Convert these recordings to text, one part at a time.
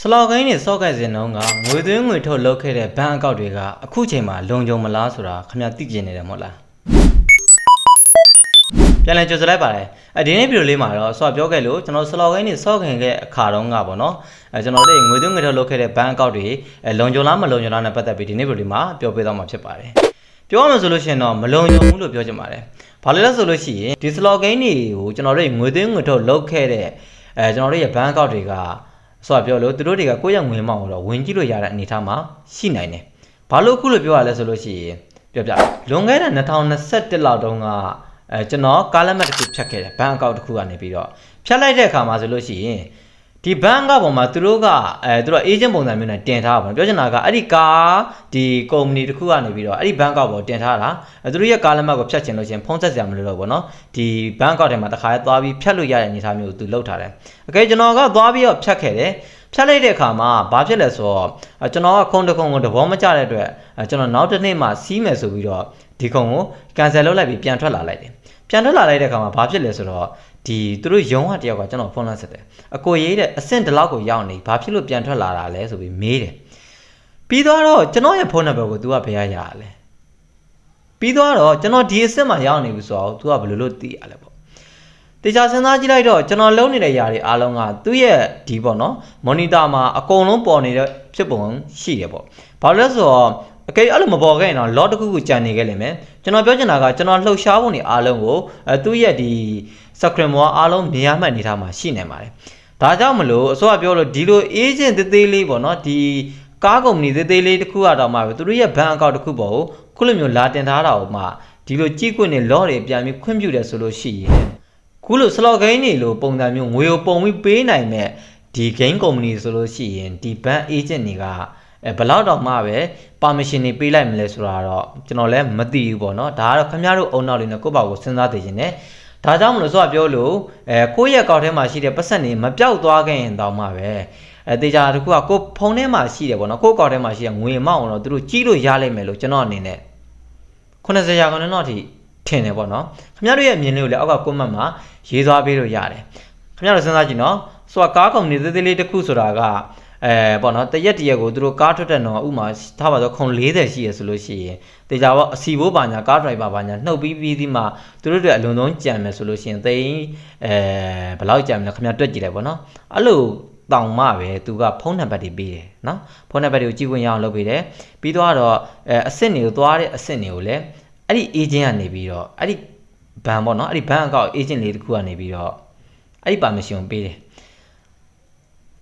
စလော့ကိန်းတွေစော့ကက်စင်တုန်းကငွေသွင်းငွေထုတ်လုပ်ခဲ့တဲ့ဘဏ်အကောင့်တွေကအခုချိန်မှာလုံခြုံမလားဆိုတာခင်ဗျာသိကျင်နေတယ်မဟုတ်လားပြန်လည်ကြိုဆိုလိုက်ပါတယ်အဲဒီနေ့ဗီဒီယိုလေးမှာတော့ဆော့ပြောခဲ့လို့ကျွန်တော်စလော့ကိန်းတွေစော့ခင်ခဲ့အခါတုန်းကပေါ့နော်အဲကျွန်တော်တို့ငွေသွင်းငွေထုတ်လုပ်ခဲ့တဲ့ဘဏ်အကောင့်တွေအဲလုံခြုံလားမလုံခြုံလားနဲ့ပတ်သက်ပြီးဒီနေ့ဗီဒီယိုလေးမှာပြောပြသွားမှာဖြစ်ပါတယ်ပြောရမယ်ဆိုလို့ရှိရင်တော့မလုံခြုံဘူးလို့ပြောချင်ပါတယ်ဘာလို့လဲဆိုလို့ရှိရင်ဒီစလော့ကိန်းတွေကိုကျွန်တော်တို့ငွေသွင်းငွေထုတ်လုပ်ခဲ့တဲ့အဲကျွန်တော်တို့ရဲ့ဘဏ်အကောင့်တွေက ဆိုတော့ပြောလို့သူတို့တွေကကိုယ့်ရဲ့ငွေမောင်းကိုတော့ဝင်ကြည့်လို့ရတဲ့အနေအထားမှာရှိနိုင်တယ်။ဘာလို့အခုလိုပြောရလဲဆိုလို့ရှိရင်ပြောပြလွန်ခဲ့တဲ့2021လောက်တုန်းကအဲကျွန်တော်ကားလက်မှတ်တစ်ခုဖြတ်ခဲ့တယ်ဘဏ်အကောင့်တစ်ခုကနေပြီးတော့ဖြတ်လိုက်တဲ့အခါမှာဆိုလို့ရှိရင် ဒီဘန်ကပုံမှာသူတို့ကအဲသူတို့ agent ပုံစံမျိုးနဲ့တင်ထားတာပေါ့ပြောချင်တာကအဲ့ဒီကားဒီကုမ္ပဏီတစ်ခုကနေပြီးတော့အဲ့ဒီဘန်ကောက်ပေါ်တင်ထားတာအဲသူတို့ရဲ့ကားလက်မှတ်ကိုဖြတ်ချင်လို့ရှင်ဖုံးဆက်စရာမလိုတော့ဘောနော်ဒီဘန်ကောက်ထဲမှာတခါသွားပြီးဖြတ်လို့ရတဲ့အနေအထားမျိုးကိုသူလုပ်ထားတယ်အကယ်ကျွန်တော်ကသွားပြီးတော့ဖြတ်ခဲ့တယ်ဖြတ်လိုက်တဲ့အခါမှာဘာဖြစ်လဲဆိုတော့ကျွန်တော်ကခုံတစ်ခုံကိုသဘောမကျတဲ့အတွက်ကျွန်တော်နောက်တစ်နေ့မှစီးမယ်ဆိုပြီးတော့ဒီခုံကို cancel လုပ်လိုက်ပြီးပြန်ထွက်လာလိုက်တယ်ပြန်ထွက်လာလိုက်တဲ့အခါမှာဘာဖြစ်လဲဆိုတော့ ဒီသူတို့ရုံးကတယောက်ကကျွန်တော်ဖုန်းလက်ဆက်တယ်အကိုရေးတဲ့အဆင့်တစ်လောက်ကိုရောက်နေဘာဖြစ်လို့ပြန်ထွက်လာတာလဲဆိုပြီးမေးတယ်ပြီးတော့ကျွန်တော်ရဲ့ဖုန်းနံပါတ်ကို तू ကဘယ်ရရလဲပြီးတော့ကျွန်တော်ဒီအဆင့်မှာရောက်နေပြီဆိုတော့ तू ကဘယ်လိုလုပ်သိရလဲပေါ့တေချာစဉ်းစားကြည့်လိုက်တော့ကျွန်တော်လုံးနေတဲ့ຢာတွေအားလုံးကသူ့ရဲ့ဒီပေါ့နော်မော်နီတာမှာအကုန်လုံးပေါ်နေတဲ့ဖြစ်ပုံရှိတယ်ပေါ့ဘာလို့လဲဆိုတော့အကယ်အဲ့လိုမပေါ်ခဲ့ရင်တော့ lot တစ်ခုခုကြံနေခဲ့လိမ့်မယ်ကျွန်တော်ပြောချင်တာကကျွန်တော်လှုပ်ရှားပုံတွေအားလုံးကိုအဲသူ့ရဲ့ဒီ screen မောအားလုံးနေရာမှတ်နေထားမှာရှိနေပါတယ်ဒါကြောင့်မလို့အစောကပြောလို့ဒီလို agent သေးသေးလေးပေါ့နော်ဒီကားကုမ္ပဏီသေးသေးလေးတစ်ခုကတော့မှပဲသူတို့ရဲ့ဘဏ်အကောင့်တစ်ခုပေါ့ကိုခုလိုမျိုးလာတင်ထားတာကိုမှဒီလိုကြည့်ခွင့်နဲ့ lot တွေပြန်ပြီးခွင့်ပြုတယ်ဆိုလို့ရှိရင်ခုလို slot game တွေလိုပုံစံမျိုးငွေကိုပုံပြီးပေးနိုင်မဲ့ဒီ game company ဆိုလို့ရှိရင်ဒီ bank agent တွေကအဲဘလောက်တော့မှပဲ permission တွေပေးလိုက်မလဲဆိုတာတော့ကျွန်တော်လည်းမသိဘူးပေါ့နော်ဒါကတော့ခင်ဗျားတို့အုံနောက်လေးနဲ့ကိုယ့်ဘာကိုစဉ်းစားသိချင်တယ် ဒါကြောင့်မလို့ဆိုတော့ပြောလို့အဲကိုယ့်ရဲ့ကောက်ထဲမှာရှိတဲ့ပတ်စံတွေမပြောက်သွားခဲ့ရင်တော့မှပဲအဲတေချာတခုကကိုဖုန်းထဲမှာရှိတယ်ပေါ့နော်ကိုယ့်ကောက်ထဲမှာရှိတဲ့ငွေမောက်အောင်တော့သူတို့ကြီးလို့ရလိမ့်မယ်လို့ကျွန်တော်အနေနဲ့90ရာခိုင်နှုန်းတော့အထိထင်တယ်ပေါ့နော်ခင်ဗျားတို့ရဲ့အမြင်လေးကိုလည်းအောက်က comment မှာရေးသွားပေးလို့ရတယ်ခင်ဗျားတို့စဉ်းစားကြည့်နော်ဆိုတော့ကားကုမ္ပဏီသေးသေးလေးတစ်ခုဆိုတာက အဲပေါ့နော်တရက်တရက်ကိုသူတို့ကားထွက်တဲ့တော့ဥမာထားပါတော့ခုံ40ရှိရဆိုလို့ရှိရင်တေချာပေါ့အစီဘိုးပါညာကားဒရိုက်ဘာပါညာနှုတ်ပြီးပြီးဒီမှာသူတို့တွေအလုံးလုံးကြံမယ်ဆိုလို့ရှိရင်သိန်းအဲဘယ်လောက်ကြံမလဲခင်ဗျာတွက်ကြည့်လိုက်ပေါ့နော်အဲ့လိုတောင်မှပဲသူကဖုန်းနံပါတ်တွေပေးတယ်နော်ဖုန်းနံပါတ်တွေကိုကြည့်ခွင့်ရအောင်လုပ်ပေးတယ်ပြီးတော့တော့အဲအဆင့်တွေကိုသွားတဲ့အဆင့်တွေကိုလည်းအဲ့ဒီ agent ကနေပြီးတော့အဲ့ဒီဘဏ်ပေါ့နော်အဲ့ဒီဘဏ်အကောင့် agent လေးတစ်ခုကနေပြီးတော့အဲ့ဒီ permission ပေးတယ်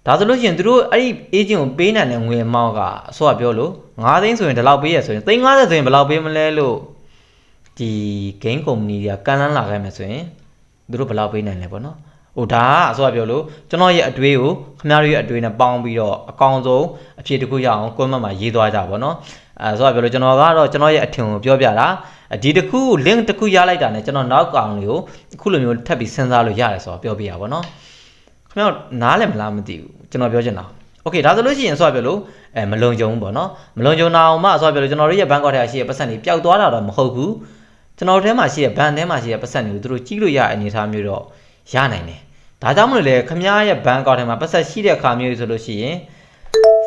ဒါဆိုလို့ရှိရင်သူတို့အဲ့ဒီ agent ကိုပေးနိုင်တဲ့ငွေအမောင်းကအစောကပြောလို့9သိန်းဆိုရင်ဒီလောက်ပေးရဆိုရင်သိန်း50ဆိုရင်ဘယ်လောက်ပေးမလဲလို့ဒီ game company တွေကကန်လန်းလာခဲ့မယ်ဆိုရင်သူတို့ဘယ်လောက်ပေးနိုင်လဲပေါ့နော်ဟိုဒါကအစောကပြောလို့ကျွန်တော်ရဲ့အတွေးကိုခင်ဗျားတို့ရဲ့အတွေးနဲ့ပေါင်းပြီးတော့အကောင်ဆုံးအဖြေတစ်ခုရအောင် comment မှာရေးသွားကြပါဘောနော်အဲဆိုတော့ပြောလို့ကျွန်တော်ကတော့ကျွန်တော်ရဲ့အထင်ကိုပြောပြတာဒီတစ်ခု link တစ်ခုရလိုက်တာနဲ့ကျွန်တော်နောက်ကောင်လေးကိုအခုလိုမျိုးထပ်ပြီးစဉ်းစားလို့ရတယ်ဆိုတော့ပြောပြရပါဘောနော် ခင်ဗျားနားလည်းမလားမသိဘူးကျွန်တော်ပြောချင်တာโอเคဒါဆိုလို့ရှိရင်ဆိုတော့ပြောလို့အဲမလုံခြုံဘူးပေါ့နော်မလုံခြုံတာအောင်မှဆိုတော့ပြောလို့ကျွန်တော်တို့ရဲ့ဘန်ကောက်ထဲရှိတဲ့ပတ်စံတွေပျောက်သွားတာတော့မဟုတ်ဘူးကျွန်တော်တို့ထဲမှာရှိတဲ့ဘန်ထဲမှာရှိတဲ့ပတ်စံတွေကိုသူတို့ကြီးလို့ရအနေထားမျိုးတော့ရနိုင်တယ်ဒါကြောင့်မလို့လေခမားရဲ့ဘန်ကောက်ထဲမှာပတ်ဆက်ရှိတဲ့အခါမျိုးဆိုလို့ရှိရင်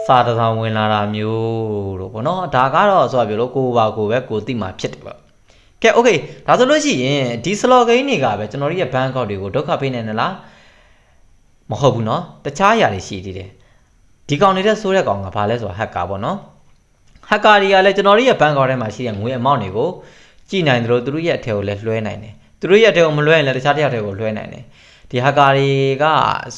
စာတစောင်ဝင်လာတာမျိုးတို့ပေါ့နော်ဒါကတော့ဆိုတော့ပြောလို့ကိုပါကိုပဲကိုတိမှဖြစ်တယ်ပေါ့ကဲโอเคဒါဆိုလို့ရှိရင်ဒီ slot game တွေကပဲကျွန်တော်တို့ရဲ့ဘန်ကောက်တွေကိုဒုက္ခပေးနေတယ်လား မဟုတ်ဘူးเนาะတခြားအရာတွေရှိသေးတယ်ဒီကောင်နေတဲ့ဆိုးတဲ့ကောင်ကဘာလဲဆိုတော့ hacker ပေါ့နော် hacker တွေကလည်းကျွန်တော်တို့ရဲ့ဘန်ကောက်ထဲမှာရှိတဲ့ငွေအမောင့်တွေကိုကြည့်နိုင်တယ်လို့သူတို့ရဲ့အထက်ကိုလည်းလွှဲနိုင်တယ်သူတို့ရဲ့အထက်ကိုမလွှဲရင်လည်းတခြားတစ်ယောက်ထက်ကိုလွှဲနိုင်တယ် ဒီဟာကာတွေက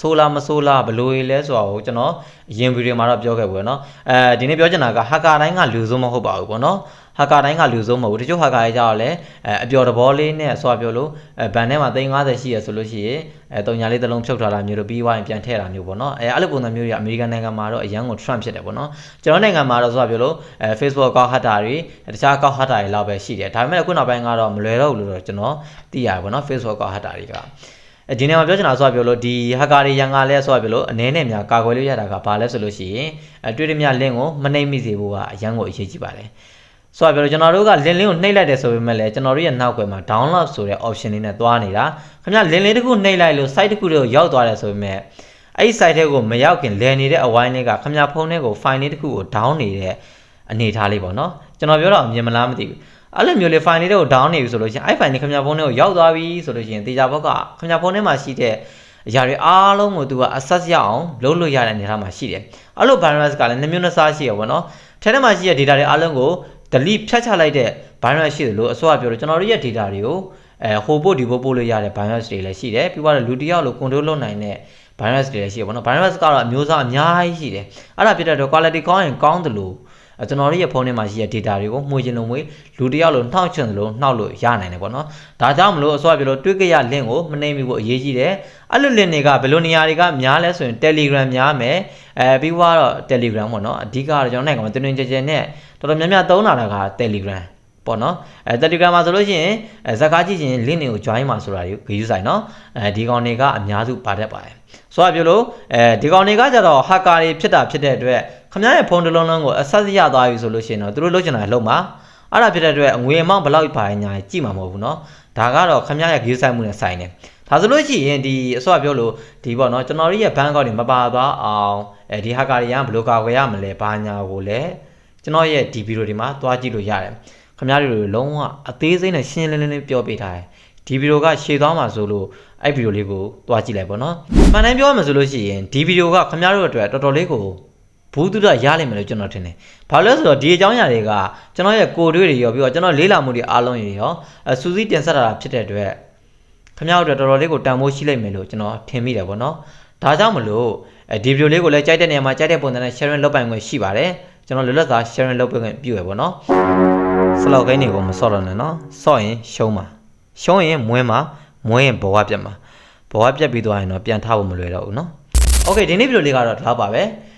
ဆိုလာမဆိုလာဘယ်လိုလဲဆိုတာကိုကျွန်တော်အရင်ဗီဒီယိုမှာတော့ပြောခဲ့ဘူးเนาะအဲဒီနေ့ပြောချင်တာကဟာကာတိုင်းကလူစုံမဟုတ်ပါဘူးပေါ့နော်ဟာကာတိုင်းကလူစုံမဟုတ်ဘူးတချို့ဟာကာတွေကြတော့လည်းအဲအပျော်တဘောလေးနဲ့ဆွာပြောလို့အဲဘန်ထဲမှာ350ရှိရဆိုလို့ရှိရင်အဲတုံညာလေးတစ်လုံးဖြုတ်ထားတာမျိုးတို့ပြီးွားရင်ပြန်ထည့်တာမျိုးပေါ့နော်အဲအဲ့လိုပုံစံမျိုးတွေအမေရိကန်နိုင်ငံမှာတော့အရန်ကို Trump ဖြစ်တယ်ပေါ့နော်ကျွန်တော်နိုင်ငံမှာတော့ဆွာပြောလို့အဲ Facebook ကောက်ဟတ်တာတွေတခြားကောက်ဟတ်တာတွေလောက်ပဲရှိတယ်ဒါပေမဲ့ခုနောက်ပိုင်းကတော့မလွယ်တော့ဘူးလို့တော့ကျွန်တော်သိရတယ်ပေါ့နော် Facebook ကောက်ဟတ်တာတွေက ဒီနေ့မှာပြောချင်တာဆိုပြောလို့ဒီဟက်ကာတွေရန်ကလည်းဆိုပြောလို့အနေနဲ့များကာကွယ်လို့ရတာကဘာလဲဆိုလို့ရှိရင်အတွေ့အမြလင့်ကိုမနှိမ့်မိစေဖို့ကအရန်ကိုအရေးကြီးပါတယ်ဆိုတော့ပြောလို့ကျွန်တော်တို့ကလင်းလင်းကိုနှိပ်လိုက်တယ်ဆိုပေမဲ့လည်းကျွန်တော်တို့ရဲ့နောက်ွယ်မှာ download ဆိုတဲ့ option လေးနဲ့သွားနေတာခင်ဗျလင်းလင်းတစ်ခုနှိပ်လိုက်လို့ site တစ်ခုတွေကိုရောက်သွားတယ်ဆိုပေမဲ့အဲ့ဒီ site ထဲကိုမရောက်ခင်လည်နေတဲ့အဝိုင်းလေးကခမရဖုန်းထဲကို file လေးတစ်ခုကို down နေတဲ့အနေထားလေးပေါ့နော်ကျွန်တော်ပြောတော့အမြင်မလားမသိဘူး အဲ့လိုမျိုးလေး file လေးတွေကို down နေပြီဆိုလို့ရှိရင်အဲ့ file လေးခမရဖုန်းထဲကိုရောက်သွားပြီဆိုလို့ရှိရင်တေချာဘောက်ကခမရဖုန်းထဲမှာရှိတဲ့အရာတွေအားလုံးကိုသူက access ရအောင်လုပ်လို့ရတဲ့အနေအထားမှာရှိတယ်အဲ့လို virus ကလည်းနှမျိုးနှစ်စားရှိရပါတော့ထဲထဲမှာရှိတဲ့ data တွေအားလုံးကို delete ဖြတ်ချလိုက်တဲ့ virus ရှိတယ်လို့အစိုးရပြောလို့ကျွန်တော်တို့ရဲ့ data တွေကိုအဲဟိုပို့ဒီပို့ပို့လို့ရတဲ့ virus တွေလည်းရှိတယ်ပြီးတော့လူတစ်ယောက်လို့ control လုပ်နိုင်တဲ့ virus တွေလည်းရှိရပါတော့ virus ကတော့အမျိုးအစားအများကြီးရှိတယ်အဲ့ဒါဖြစ်တဲ့အတွက် quality ကောင်းရင်ကောင်းတယ်လို့အဲ ကျွန်တော်တို့ရဲ့ဖုန်းထဲမှာရှိတဲ့ data တွေကိုမှုချင်းလုံးမွေးလူတစ်ယောက်လို့နှောက်ချင်တယ်လို့နှောက်လို့ရနိုင်တယ်ပေါ့နော်ဒါကြောင့်မလို့အစိုးရပြောလို့တွေ့ကြရ link ကိုမနှိမ့်မိဖို့အရေးကြီးတယ်အဲ့လို link တွေကဘယ်လိုနေရာတွေကများလဲဆိုရင် Telegram များမယ်အဲပြီးတော့ Telegram ပေါ့နော်အဓိကတော့ကျွန်တော်နိုင်ငံမှာတွင်တွင်ကြဲကြဲနဲ့တော်တော်များများသုံးလာတာက Telegram ပေါ့နော်အဲ Telegram မှာဆိုလို့ရှိရင်အဲဇာတ်ကားကြည့်ချင် link တွေကို join မှာဆိုတာကိုဂရုစိုက်နော်အဲဒီကောင်တွေကအများစုပါတတ်ပါတယ်ဆိုတော့ပြောလို့အဲဒီကောင်တွေကကြတော့ hacker တွေဖြစ်တာဖြစ်တဲ့အတွက် ခမရရဲ့ဖုန်းတစ်လုံးလုံးကို access ရသွားပြီဆိုလို့ရှိရင်တော့သူတို့လုပ်ချင်တာလုပ်မှာအဲ့ဒါဖြစ်တဲ့အတွက်ငွေအမောင်းဘယ်လောက်ပါညာကြည့်မှာမဟုတ်ဘူးเนาะဒါကတော့ခမရရဲ့ဂရုစိုက်မှုနဲ့ဆိုင်တယ်ဒါဆိုလို့ရှိရင်ဒီအစောပြောလို့ဒီပေါ့နော်ကျွန်တော်တို့ရဲ့ဘဏ်ကောက်တွေမပါသွားအောင်အဲဒီ hacker တွေကဘယ်လိုကာကွယ်ရမလဲဘာညာကိုလည်းကျွန်တော်ရဲ့ဒီဗီဒီယိုတွေမှာသွားကြည့်လို့ရတယ်ခင်ဗျားတို့လုံးဝအသေးစိတ်နဲ့ရှင်းလင်းလင်းလေးပြောပေးထားတယ်ဒီဗီဒီယိုကရှေ့သွားမှာဆိုလို့အဲ့ဗီဒီယိုလေးကိုသွားကြည့်လိုက်ပေါ့နော်မှန်တိုင်းပြောရမှာဆိုလို့ရှိရင်ဒီဗီဒီယိုကခင်ဗျားတို့အတွက်တော်တော်လေးကို ဘူးတူတာရလိမ့်မယ်လို့ကျွန်တော်ထင်တယ်။ဘာလို့လဲဆိုတော့ဒီအကြောင်းအရာတွေကကျွန်တော်ရဲ့ကိုယ်တွေ့တွေရောပြီးတော့ကျွန်တော်လေးလာမှုတွေအားလုံးတွေရောအစူးစီးတင်ဆက်တာဖြစ်တဲ့အတွက်ခင်ဗျားတို့တော်တော်လေးကိုတန်ဖိုးရှိလိမ့်မယ်လို့ကျွန်တော်ထင်မိတယ်ပေါ့နော်။ဒါကြောင့်မလို့အဲဒီဗီဒီယိုလေးကိုလည်းကြိုက်တဲ့နေရာမှာကြိုက်တဲ့ပုံစံနဲ့ sharing လုပ်ပိုင်ခွင့်ရှိပါတယ်။ကျွန်တော်လွတ်လပ်စွာ sharing လုပ်ပေးခွင့်ပြုရပေါ့နော်။စလောက်ကိန်းတွေကိုမစော့တော့နဲ့နော်။စော့ရင်ရှုံးမှာ။ရှုံးရင်မွဲမှာမွဲရင်ဘဝပြတ်မှာ။ဘဝပြတ်ပြီးသွားရင်တော့ပြန်ထားဖို့မလွယ်တော့ဘူးနော်။ Okay ဒီနေ့ဗီဒီယိုလေးကတော့ဒီလောက်ပါပဲ။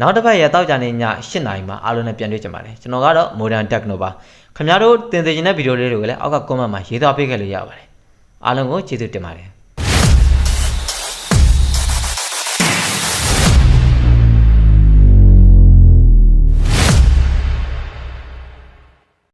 နောက်တစ်ပတ်ရတောက်ကြနေည8နာရီမှာအားလုံးနဲ့ပြန်တွေ့ကြပါမယ်ကျွန်တော်ကတော့ Modern Techno ပါခင်ဗျားတို့တင်သိချင်တဲ့ဗီဒီယိုလေးတွေကိုလည်းအောက်က comment မှာရေးသားပေးခဲ့လို့ရပါတယ်အားလုံးကိုကျေးဇူးတင်ပါတယ်